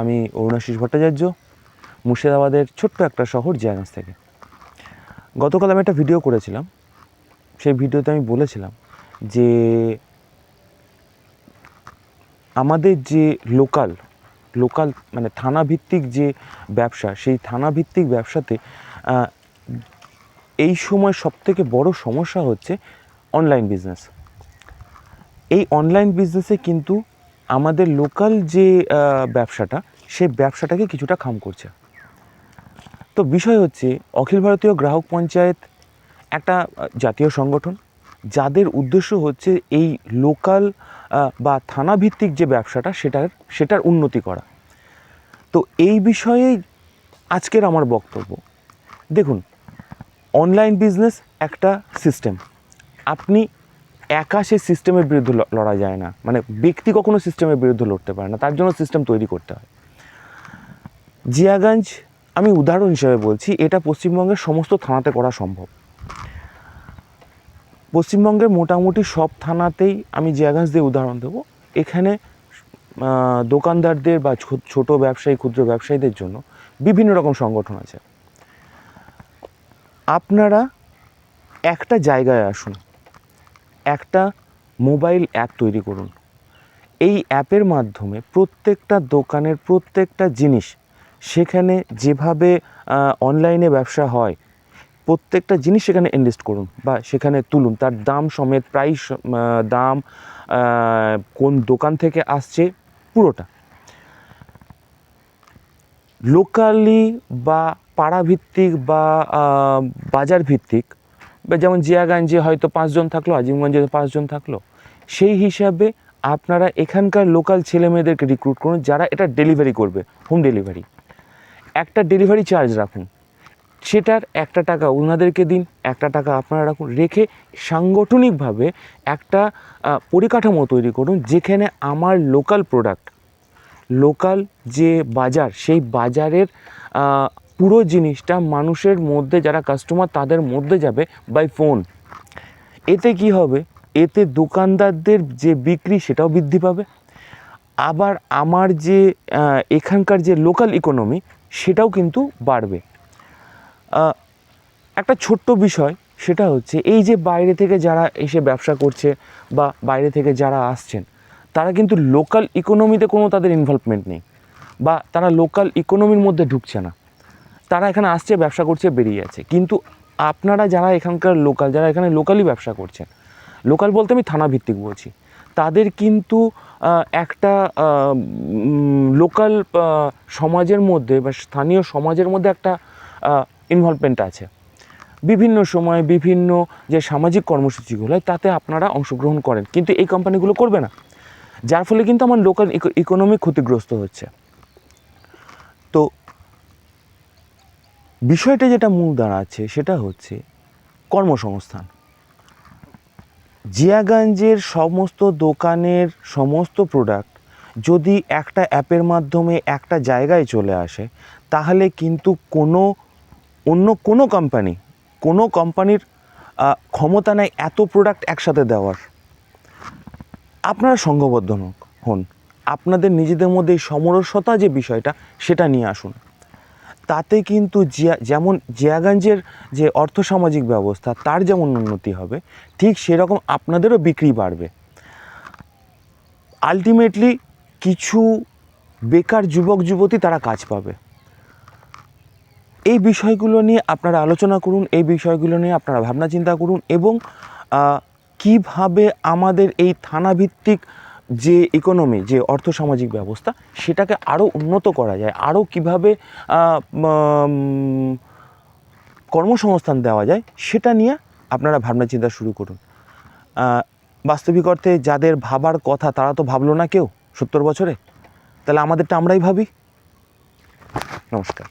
আমি অরুণাশিস ভট্টাচার্য, মুর্শিদাবাদের ছোট্ট একটা শহর জিয়াগঞ্জ থেকে। গতকাল আমি একটা ভিডিও করেছিলাম। সেই ভিডিওতে আমি বলেছিলাম যে আমাদের যে লোকাল লোকাল মানে থানা ভিত্তিক যে ব্যবসা, সেই থানা ভিত্তিক ব্যবসাতে এই সময় সবথেকে বড় সমস্যা হচ্ছে অনলাইন বিজনেস এই অনলাইন বিজনেসে কিন্তু আমাদের লোকাল যে ব্যবসাটা, সেই ব্যবসাটাকে কিছুটা খাম করছে। তো বিষয় হচ্ছে, অখিল ভারতীয় গ্রাহক পঞ্চায়েত একটা জাতীয় সংগঠন, যাদের উদ্দেশ্য হচ্ছে এই লোকাল বা থানা ভিত্তিক যে ব্যবসাটা, সেটার সেটার উন্নতি করা। তো এই বিষয়েই আজকের আমার বক্তব্য। দেখুন অনলাইন বিজনেস একটা সিস্টেম আপনি একা সে সিস্টেমের বিরুদ্ধে লড়া যায় না। মানে ব্যক্তি কখনো সিস্টেমের বিরুদ্ধে লড়তে পারে না। তার জন্য সিস্টেম তৈরি করতে হয়। জিয়াগঞ্জ, আমি উদাহরণ হিসেবে বলছি, এটা পশ্চিমবঙ্গের সমস্ত থানাতে করা সম্ভব। পশ্চিমবঙ্গের মোটামুটি সব থানাতেই আমি জিয়াগঞ্জ দিয়ে উদাহরণ দেবো। এখানে দোকানদারদের বা ছোট ব্যবসায়ী, ক্ষুদ্র ব্যবসায়ীদের জন্য বিভিন্ন রকম সংগঠন আছে। আপনারা একটা জায়গায় আসুন। মোবাইল অ্যাপ তৈরি করুন। এই অ্যাপের মাধ্যমে প্রত্যেকটা দোকানের প্রত্যেকটা জিনিস সেখানে যেভাবে অনলাইনে ব্যবসা হয়, প্রত্যেকটা জিনিস সেখানে ইনভেস্ট করুন বা সেখানে তুলুন। তার দাম সমেত, প্রাইস দাম কোন দোকান থেকে আসছে, পুরোটা। লোকালি বা পাড়াভিত্তিক বা বাজার ভিত্তিক যেমন জিয়াগঞ্জে হয়তো পাঁচজন থাকল আজিমগঞ্জে পাঁচজন থাকল, সেই হিসাবে আপনারা এখানকার লোকাল ছেলে মেয়েদেরকে রিক্রুট করুন যারা এটা ডেলিভারি করবে হোম ডেলিভারি একটা ডেলিভারি চার্জ রাখুন। সেটার একটা টাকা ওনাদেরকে দিন, একটা টাকা আপনারা রাখুন, রেখে সাংগঠনিকভাবে একটা পরিকাঠামো তৈরি করুন যেখানে আমার লোকাল প্রোডাক্ট লোকাল যে বাজার, সেই বাজারের পুরো জিনিসটা মানুষের মধ্যে, যারা কাস্টমার তাদের মধ্যে যাবে বাই ফোন এতে কি হবে? এতে দোকানদারদের যে বিক্রি সেটাও বৃদ্ধি পাবে। আবার আমার যে এখানকার যে লোকাল ইকোনমি সেটাও কিন্তু বাড়বে। একটা ছোট্ট বিষয়, সেটা হচ্ছে এই যে বাইরে থেকে যারা এসে ব্যবসা করছে বা বাইরে থেকে যারা আসছেন, তারা কিন্তু লোকাল ইকোনমিতে কোনো তাদের ইনভলভমেন্ট নেই বা তারা লোকাল ইকোনমির মধ্যে ঢুকছে না। তারা এখানে আসছে, ব্যবসা করছে, বেরিয়ে যাচ্ছে। কিন্তু আপনারা যারা এখানকার লোকাল, যারা এখানে লোকালি ব্যবসা করছেন, লোকাল বলতে আমি থানা ভিত্তিক বলছি, তাদের কিন্তু একটা লোকাল সমাজের মধ্যে বা স্থানীয় সমাজের মধ্যে একটা ইনভলভমেন্ট আছে। বিভিন্ন সময় বিভিন্ন যে সামাজিক কর্মসূচিগুলো হয়, তাতে আপনারা অংশগ্রহণ করেন। কিন্তু এই কোম্পানিগুলো করবে না। যার ফলে কিন্তু আমার লোকাল ইকোনমি ক্ষতিগ্রস্ত হচ্ছে। বিষয়টা যেটা মূল দাঁড়াচ্ছে সেটা হচ্ছে কর্মসংস্থান। জিয়াগঞ্জের সমস্ত দোকানের সমস্ত প্রোডাক্ট যদি একটা অ্যাপের মাধ্যমে একটা জায়গায় চলে আসে, তাহলে কিন্তু কোনো, অন্য কোনো কোম্পানি কোনো কোম্পানির ক্ষমতা নেই এত প্রোডাক্ট একসাথে দেওয়ার। আপনারা সংঘবদ্ধ হন। আপনাদের নিজেদের মধ্যে সমরসতা যে বিষয়টা, সেটা নিয়ে আসুন। তাতে কিন্তু জিয়া, যেমন জিয়াগঞ্জের যে অর্থসামাজিক ব্যবস্থা, তার যেমন উন্নতি হবে, ঠিক সেরকম আপনাদেরও বিক্রি বাড়বে। আলটিমেটলি কিছু বেকার যুবক, যুবতী তারা কাজ পাবে। এই বিষয়গুলো নিয়ে আপনারা আলোচনা করুন, এই বিষয়গুলো নিয়ে আপনারা ভাবনা চিন্তা করুন এবং কীভাবে আমাদের এই থানাভিত্তিক যে ইকোনমি যে অর্থসামাজিক ব্যবস্থা, সেটাকে আরও উন্নত করা যায় আরও কীভাবে কর্মসংস্থান দেওয়া যায়, সেটা নিয়ে আপনারা ভাবনা চিন্তা শুরু করুন। বাস্তবিক অর্থে যাদের ভাবার কথা, তারা তো ভাবলো না কেউ সত্তর বছরে? তাহলে আমাদেরটা আমরাই ভাবি। নমস্কার।